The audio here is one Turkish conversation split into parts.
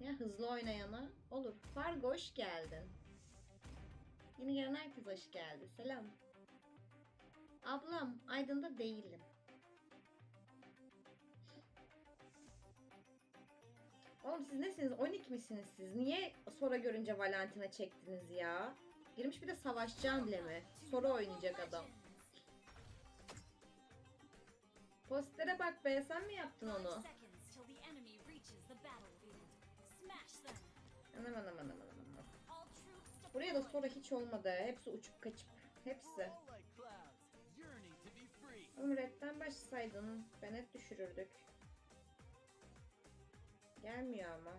Ya hızlı oynayana olur. Fargo hoş geldin. Yeni gelen herkes hoş geldi. Selam. Ablam Aydın'da değilim. Oğlum siz nesiniz? 12 misiniz siz? Niye sonra görünce Valentina çektiniz ya? Girmiş bir de savaşacağım bile mi? Soru oynayacak adam. Postere bak be sen mi yaptın onu? Anam anam anam anam Buraya da sonra hiç olmadı. Hepsi uçup kaçıp. Hepsi. Oğlum redden başlasaydın ben hep düşürürdük. Gelmiyor ama.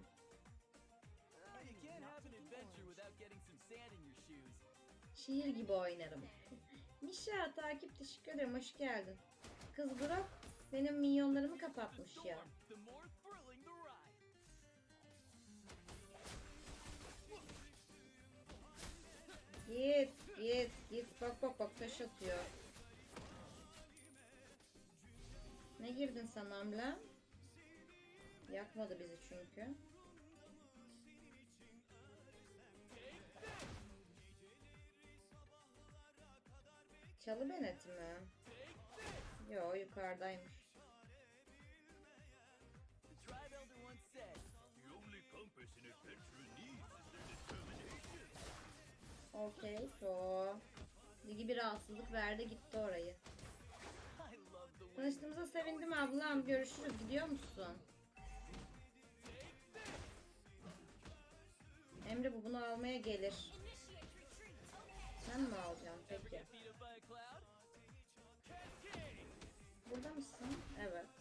Shoes. Şiir gibi oynarım. Mişa takip teşekkür ederim. Hoş geldin. Kız Grok benim minyonlarımı kapatmış ya. Git git git. Bak bak bak taş atıyor. Ne girdin sen Amla? Yakmadı bizi çünkü. Çalı Benet mi? Yo yukarıdaymış. The only compass an adventurer needs is. Okey so. Ligi bir rahatsızlık verdi gitti orayı. Tanıştığımıza sevindim ablam. Görüşürüz. Gidiyor musun? Emre bu bunu almaya gelir. Okay. Sen mi alacaksın peki? Burada mısın? Evet.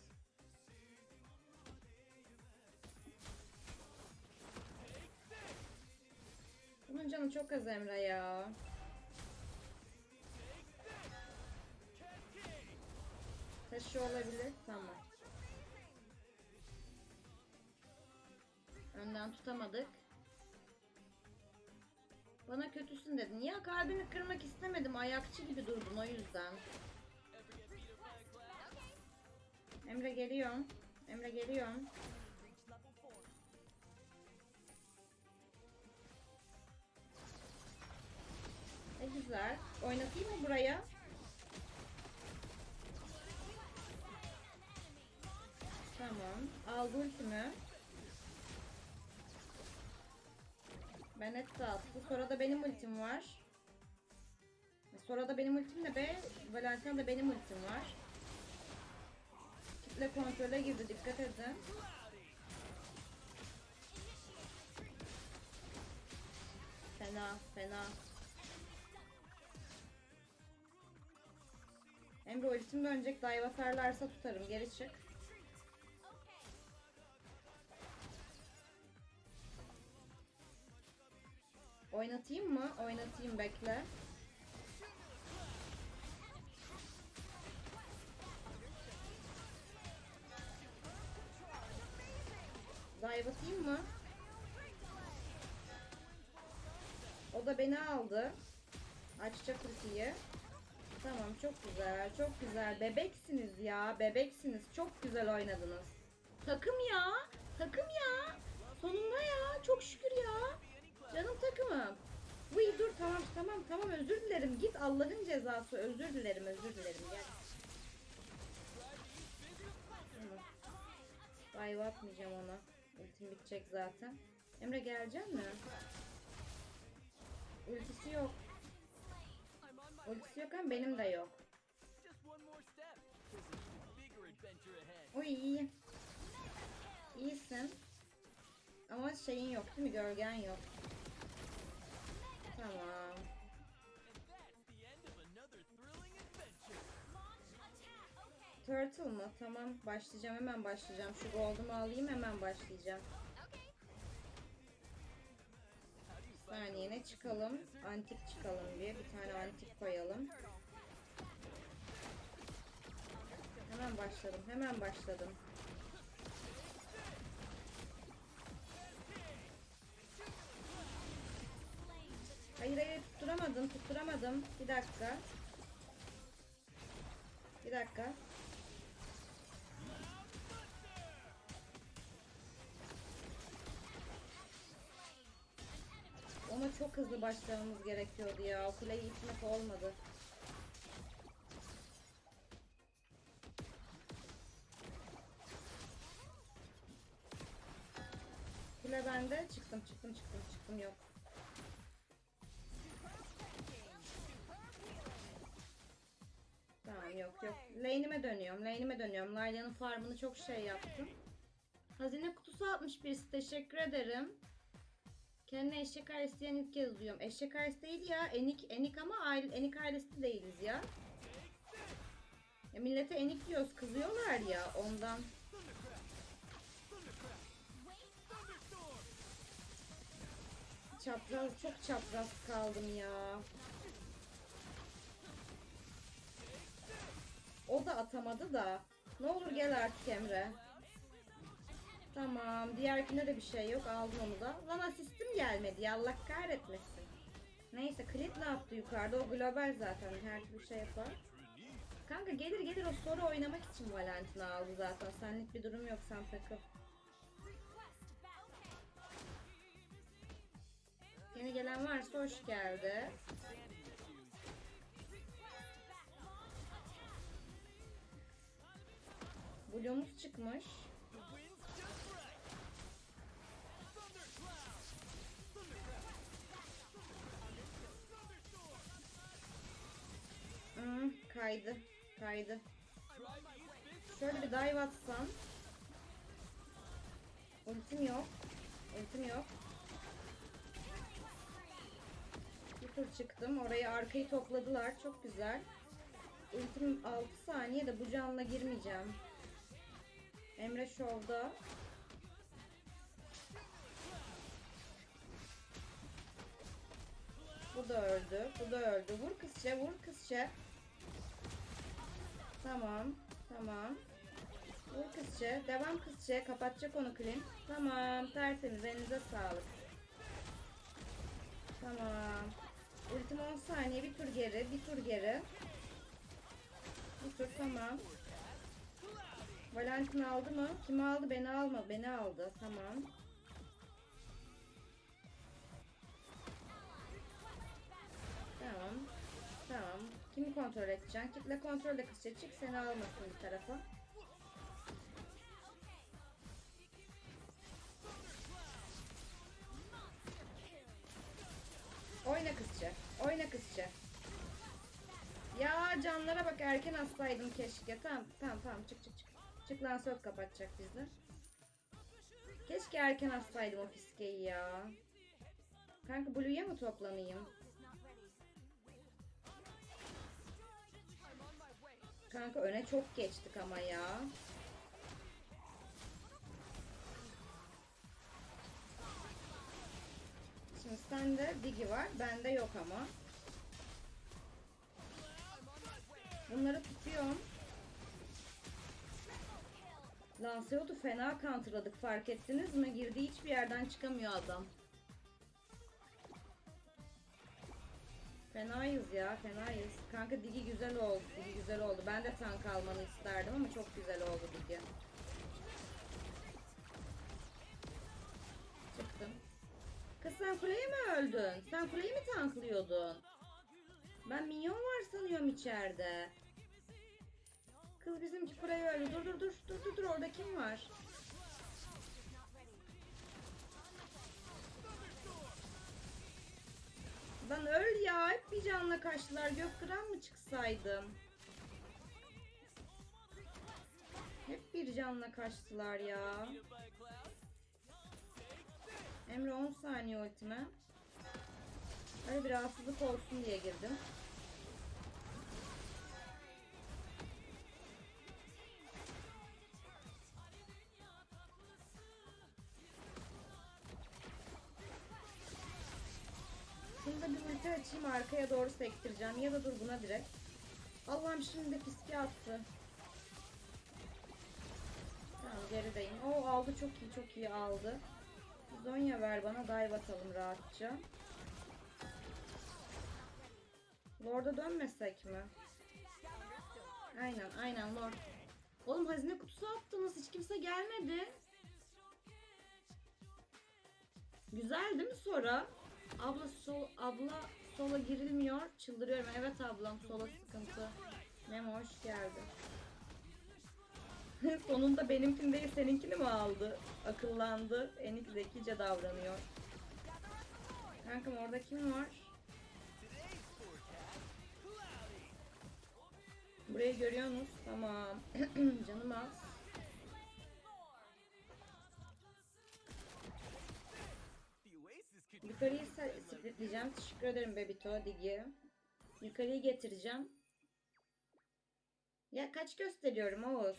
Bunun canı çok az Emre ya. Taşı olabilir. Tamam. Önden tutamadık. Bana kötüsün dedin. Ya kalbini kırmak istemedim. Ayakçı gibi durdun o yüzden. Emre geliyor. Emre geliyor. Ne güzel. Oynatayım mı buraya? Tamam. Aldı ultimi. Benet de attı. Sonra da benim ultim var. Sonra da benim ultim de be. Valentina da benim ultim var. Kitle kontrole girdi. Dikkat edin. Fena, fena. Emre ultim dönecek. Dive atarlarsa tutarım. Geri çık. Oynatayım mı? Oynatayım bekle. Dive atayım mı? O da beni aldı. Açacak ultiyi. Tamam çok güzel çok güzel. Bebeksiniz ya bebeksiniz. Çok güzel oynadınız. Takım ya. Takım ya. Sonunda ya. Çok şükür ya. Canım takımım. Uy dur tamam tamam tamam özür dilerim. Git Allah'ın cezası. Özür dilerim özür dilerim. Gel. Dive atmayacağım ona. Ultim bitecek zaten. Emre gelecek mi? Ultisi yok. Ultisi yok benim de yok. Uy iyi. İyisin. Ama şeyin yok değil mi? Gölgen yok. Tamam. Turtle mı? Tamam. Başlayacağım. Hemen başlayacağım. Şu gold'umu alayım. Hemen başlayacağım. Okay. How do you Bir saniye ne çıkalım? Antik çıkalım bir. Bir tane antik koyalım. Hemen başladım. Hemen başladım. Hayır hayır tutturamadım. Tutturamadım. Bir dakika. Bir dakika. Çok hızlı başlamamız gerekiyordu ya. O kuleyi itmek olmadı. Kule bende. Çıktım çıktım çıktım çıktım yok. Tamam yok yok. Lane'ime dönüyorum. Lane'ime dönüyorum. Layla'nın farmını çok şey yaptım. Hazine kutusu atmış birisi. Teşekkür ederim. Kendine eşek ailesi diyen ilk kez duyuyorum. Eşek ailesi değil ya. Enik, enik ama aile, enik ailesi değiliz ya. ya. Millete enik diyoruz. Kızıyorlar ya ondan. Çapraz, çok çapraz kaldım ya. O da atamadı da. Ne olur gel artık Emre. Tamam. Diğerkinde de bir şey yok. Aldım onu da. Lan asistim gelmedi ya. Allah kahretmesin. Neyse Clint ne yaptı yukarıda? O global zaten. Her türlü şey yapar. Kanka gelir gelir o soru oynamak için Valentina aldı zaten. Senlik bir durum yok sen takıl. Yeni gelen varsa hoş geldi. Blue'umuz çıkmış. Kaydı. Kaydı. Şöyle bir dive atsam. Ultim yok. Ultim yok. Bir tur çıktım. Orayı arkayı topladılar. Çok güzel. Ultim 6 saniye de bu canla girmeyeceğim. Emre şovda. Bu da öldü. Bu da öldü. Vur kızça, vur kızça. Tamam. Tamam. Vur kızça. Devam kızça. Kapatacak onu Clint. Tamam. Tertemiz. Elinize sağlık. Tamam. Ultim 10 saniye. Bir tur geri. Bir tur geri. Bir tur tamam. Valentin aldı mı? Kim aldı? Beni alma. Beni aldı. Tamam. Kontrol edeceksin? Kitle kontrol de kısacak. Çık seni almasın bir tarafa. Oyna kızça. Oyna kızça. Ya canlara bak erken hastaydım keşke. Tamam tamam tamam çık çık çık. Çık lan söz kapatacak bizi. Keşke erken hastaydım o fiskeyi ya. Kanka Blue'ya mı toplanayım? Kanka öne çok geçtik ama ya. Şimdi sende Digi var, bende yok ama. Bunları tutuyorum. Lancelot'u fena counterladık fark ettiniz mi? Girdiği hiçbir yerden çıkamıyor adam. Fenayız ya fenayız. Kanka Digi güzel oldu. Digi güzel oldu. Ben de tank almanı isterdim ama çok güzel oldu Digi. Çıktım. Kız sen kuleye mi öldün? Sen kuleyi mi tanklıyordun? Ben minyon var sanıyorum içeride. Kız bizimki kuleye öldü. Dur dur dur dur dur dur orada kim var? Lan öl ya. Hep bir canla kaçtılar. Gökkıran mı çıksaydım? Hep bir canla kaçtılar ya. Emre 10 saniye ultime. Öyle bir rahatsızlık olsun diye girdim. Ulti açayım arkaya doğru sektireceğim ya da dur buna direkt. Allah'ım şimdi de fiske attı. Tamam gerideyim. O aldı çok iyi çok iyi aldı. Zonya ver bana dive atalım rahatça. Lord'a dönmesek mi? Aynen aynen Lord. Oğlum hazine kutusu attınız hiç kimse gelmedi. Güzel değil mi sonra? Abla sol abla sola girilmiyor. Çıldırıyorum. Evet ablam sola sıkıntı. Memo hoş geldin. Sonunda benimkini değil seninkini mi aldı? Akıllandı. Enik zekice davranıyor. Kankam orada kim var? Burayı görüyorsunuz. Tamam. Canım az. Yukarıyı splitleyeceğim. Teşekkür ederim Bebito, Digi. Yukarıyı getireceğim. Ya kaç gösteriyorum Oğuz?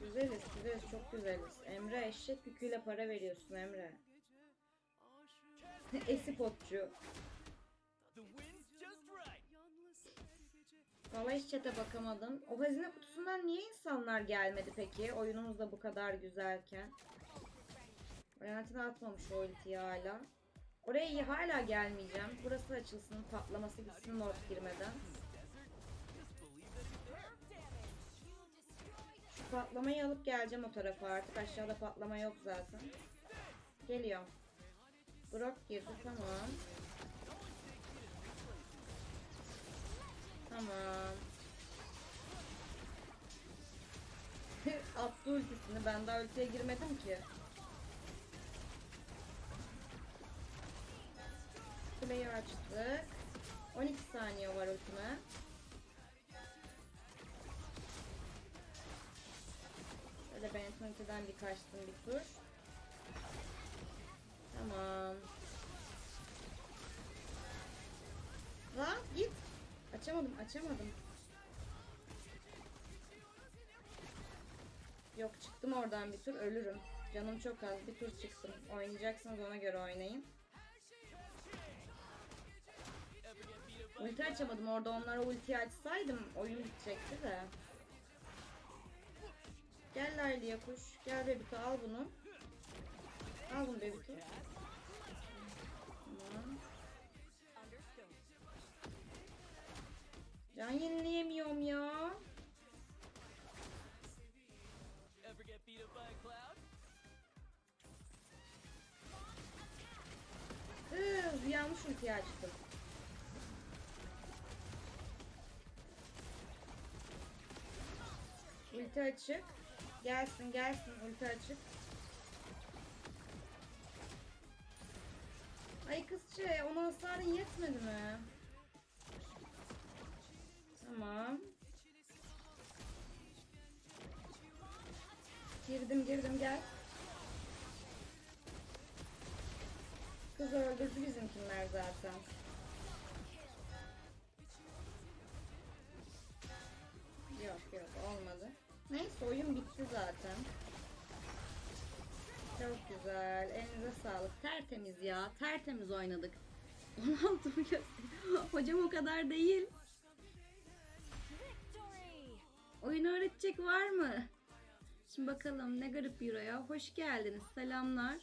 Güzeliz, güzeliz, çok güzeliz. Emre eşek yüküyle para veriyorsun Emre. Esipotçu. Valla hiç chat'e bakamadım. O hazine kutusundan niye insanlar gelmedi peki? Oyunumuz da bu kadar güzelken. Valentina atmamış o ultiyi hala. Oraya hala gelmeyeceğim. Burası açılsın, patlaması gitsin Lord girmeden. Şu patlamayı alıp geleceğim o tarafa artık. Aşağıda patlama yok zaten. Geliyor. Brock girdi tamam. Tamam. Attı ultisini. Ben daha ultiye girmedim ki. Kuleyi açtık. 12 saniye var ultime. Şöyle ben ultiden bir kaçtım bir tur. Tamam. Lan git. Açamadım, açamadım. Yok çıktım oradan bir tur ölürüm. Canım çok az bir tur çıktım. Oynayacaksınız ona göre oynayın. Ulti açamadım orada onlara ulti açsaydım oyun bitecekti de. Gel Layli'ye kuş. Gel Bebito al bunu. Al bunu Bebito. Tamam. Can yenileyemiyorum ya. Hıh, yanlış ultiyi açtım. Ulti açık. Gelsin gelsin ulti açık. Ay kızçı ona hasarın yetmedi mi? Tamam. Girdim girdim gel. Kız öldürdü bizimkiler zaten. Güzel. Elinize sağlık. Tertemiz ya. Tertemiz oynadık. 16 mı? Hocam o kadar değil. Oyun öğretecek var mı? Şimdi bakalım ne garip bir ya. Hoş geldiniz. Selamlar.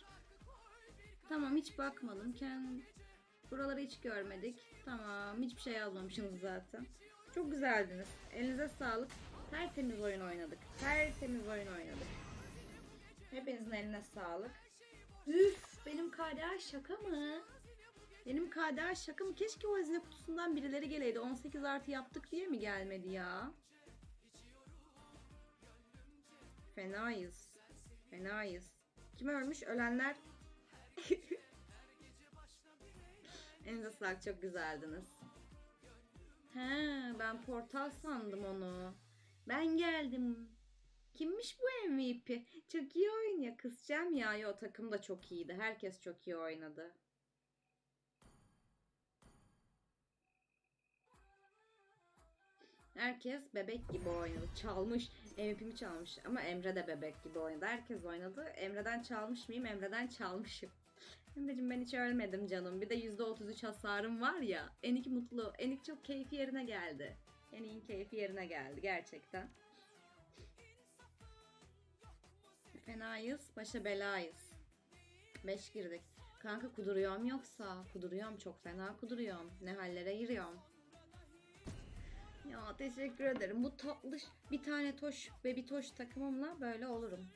Tamam hiç bakmadım. Kend... Buraları hiç görmedik. Tamam hiçbir şey yazmamışsınız zaten. Çok güzeldiniz. Elinize sağlık. Tertemiz oyun oynadık. Tertemiz oyun oynadık. Hepinizin eline sağlık. Üf benim KDA şaka mı? Benim KDA şaka mı? Keşke o hazine kutusundan birileri geleydi. 18 artı yaptık diye mi gelmedi ya? Fenayız. Fenayız. Kim ölmüş? Ölenler. Elinize sağlık çok güzeldiniz. He, ben portal sandım onu. Ben geldim. Kimmiş bu MVP? Çok iyi oynuyor. Kısacağım ya. Yo takım da çok iyiydi. Herkes çok iyi oynadı. Herkes bebek gibi oynadı. Çalmış. MVP'mi çalmış. Ama Emre de bebek gibi oynadı. Herkes oynadı. Emre'den çalmış mıyım? Emre'den çalmışım. Emre'cim ben hiç ölmedim canım. Bir de %33 hasarım var ya. Enik mutlu. Enik çok keyfi yerine geldi. Enik'in keyfi yerine geldi gerçekten. Fenayız. Başa belayız. 5 girdik. Kanka kuduruyorum yoksa. Kuduruyorum çok fena kuduruyorum. Ne hallere giriyorum. Ya teşekkür ederim. Bu tatlış bir tane toş ve bir toş takımımla böyle olurum.